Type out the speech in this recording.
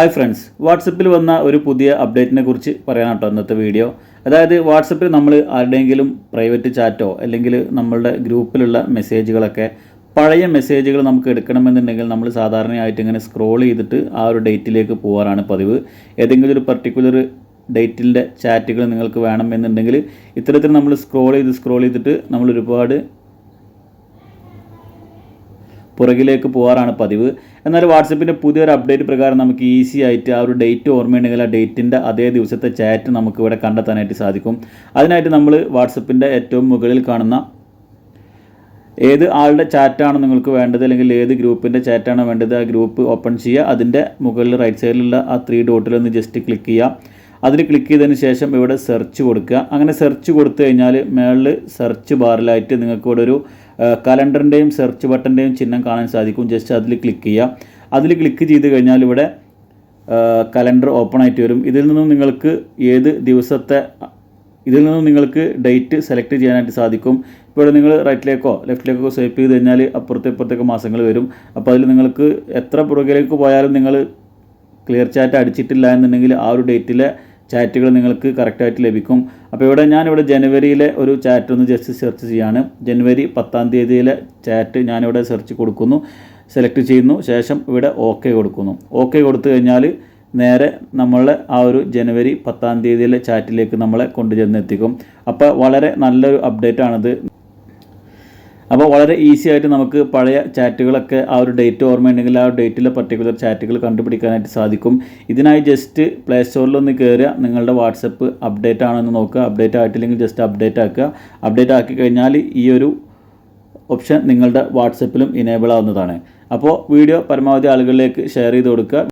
Hi friends വാട്സപ്പിൽ വന്ന ഒരു പുതിയ അപ്ഡേറ്റിനെ കുറിച്ച് പറയാനാണ് കേട്ടോ ഇന്നത്തെ വീഡിയോ അതായത് വാട്സപ്പിൽ നമ്മൾ ആരുടെയെങ്കിലും പ്രൈവറ്റ് ചാറ്റോ അല്ലെങ്കിൽ നമ്മളുടെ ഗ്രൂപ്പിലുള്ള മെസ്സേജുകളൊക്കെ പഴയ മെസ്സേജുകൾ നമുക്ക് എടുക്കണമെന്നുണ്ടെങ്കിൽ നമ്മൾ സാധാരണയായിട്ട് ഇങ്ങനെ സ്ക്രോൾ ചെയ്തിട്ട് ആ ഒരു ഡേറ്റിലേക്ക് പോകാറാണ് പതിവ്. ഏതെങ്കിലും ഒരു പർട്ടിക്കുലർ ഡേറ്റിന്റെ ചാറ്റുകൾ നിങ്ങൾക്ക് വേണമെന്നുണ്ടെങ്കിൽ ഇത്തരത്തിൽ നമ്മൾ സ്ക്രോൾ ചെയ്ത് സ്ക്രോൾ ചെയ്തിട്ട് നമ്മൾ ഒരുപാട് പുറകിലേക്ക് പോകാറാണ് പതിവ്. എന്നാൽ വാട്സപ്പിന്റെ പുതിയൊരു അപ്ഡേറ്റ് പ്രകാരം നമുക്ക് ഈസി ആയിട്ട് ആ ഒരു ഡേറ്റ് ഓർമ്മയുണ്ടെങ്കിൽ ആ ഡേറ്റിന്റെ അതേ ദിവസത്തെ ചാറ്റ് നമുക്ക് ഇവിടെ കണ്ടെത്താനായിട്ട് സാധിക്കും. അതിനായിട്ട് നമ്മൾ വാട്സപ്പിന്റെ ഏറ്റവും മുകളിൽ കാണുന്ന ഏത് ആളുടെ ചാറ്റാണ് നിങ്ങൾക്ക് വേണ്ടത്? അല്ലെങ്കിൽ ഏത് ഗ്രൂപ്പിന്റെ ചാറ്റാണ് വേണ്ടത്? ആ ഗ്രൂപ്പ് ഓപ്പൺ ചെയ്യുക. അതിന്റെ മുകളിൽ റൈറ്റ് സൈഡിലുള്ള ആ ത്രീ ഡോട്ടിൽ ഒന്ന് ജസ്റ്റ് ക്ലിക്ക് ചെയ്യുക. അതിൽ ക്ലിക്ക് ചെയ്തതിന് ശേഷം ഇവിടെ സെർച്ച് കൊടുക്കുക. അങ്ങനെ സെർച്ച് കൊടുത്തു കഴിഞ്ഞാൽ മേളിൽ സെർച്ച് ബാറിലായിട്ട് നിങ്ങൾക്ക് ഇവിടെ ഒരു കലണ്ടറിന്റെയും സെർച്ച് ബട്ടന്റെയും ചിഹ്നം കാണാൻ സാധിക്കും. ജസ്റ്റ് അതിൽ ക്ലിക്ക് ചെയ്യുക. അതിൽ ക്ലിക്ക് ചെയ്ത് കഴിഞ്ഞാൽ ഇവിടെ കലണ്ടർ ഓപ്പൺ ആയിട്ട് വരും. ഇതിൽ നിന്നും നിങ്ങൾക്ക് ഏത് ദിവസത്തെ ഇതിൽ നിന്നും നിങ്ങൾക്ക് ഡേറ്റ് സെലക്ട് ചെയ്യാനായിട്ട് സാധിക്കും. ഇപ്പോൾ നിങ്ങൾ റൈറ്റിലേക്കോ ലെഫ്റ്റിലേക്കോ സ്വൈപ്പ് ചെയ്ത് കഴിഞ്ഞാൽ അപ്പുറത്തെ ഇപ്പുറത്തേക്ക് മാസങ്ങൾ വരും. അപ്പോൾ അതിൽ നിങ്ങൾക്ക് എത്ര പുറകിലേക്ക് പോയാലും നിങ്ങൾ ക്ലിയർ ചാറ്റ് അടിച്ചിട്ടില്ല എന്നുണ്ടെങ്കിൽ ആ ഒരു ഡേറ്റിലെ ചാറ്റുകൾ നിങ്ങൾക്ക് കറക്റ്റായിട്ട് ലഭിക്കും. അപ്പോൾ ഇവിടെ ഞാനിവിടെ ജനുവരിയിലെ ഒരു ചാറ്റ് ഒന്ന് ജസ്റ്റ് സെർച്ച് ചെയ്യാണ്. ജനുവരി പത്താം തീയതിയിലെ ചാറ്റ് ഞാനിവിടെ സെർച്ച് കൊടുക്കുന്നു. സെലക്ട് ചെയ്യുന്നു. ശേഷം ഇവിടെ ഓക്കെ കൊടുക്കുന്നു. ഓക്കെ കൊടുത്തു കഴിഞ്ഞാൽ നേരെ നമ്മളെ ആ ഒരു ജനുവരി പത്താം തീയതിയിലെ ചാറ്റിലേക്ക് നമ്മളെ കൊണ്ടുചെന്ന് എത്തിക്കും അപ്പോൾ വളരെ നല്ലൊരു അപ്ഡേറ്റ് ആണിത്. അപ്പോൾ വളരെ ഈസി ആയിട്ട് നമുക്ക് പഴയ ചാറ്റുകളൊക്കെ ആ ഒരു ഡേറ്റ് ഓർമ്മയുണ്ടെങ്കിൽ ആ ഡേറ്റിലെ പർട്ടിക്കുലർ ചാറ്റുകൾ കണ്ടുപിടിക്കാനായിട്ട് സാധിക്കും. ഇതിനായി ജസ്റ്റ് പ്ലേ സ്റ്റോറിൽ ഒന്ന് കയറുക നിങ്ങളുടെ വാട്സപ്പ് അപ്ഡേറ്റ് ആണെന്ന് നോക്കുക. അപ്ഡേറ്റ് ആയിട്ടില്ലെങ്കിൽ ജസ്റ്റ് അപ്ഡേറ്റ് ആക്കുക. അപ്ഡേറ്റ് ആക്കി കഴിഞ്ഞാൽ ഈ ഒരു ഓപ്ഷൻ നിങ്ങളുടെ വാട്സപ്പിലും ഇനേബിൾ ആവുന്നതാണ്. അപ്പോൾ വീഡിയോ പരമാവധി ആളുകളിലേക്ക് ഷെയർ ചെയ്ത് കൊടുക്കുക.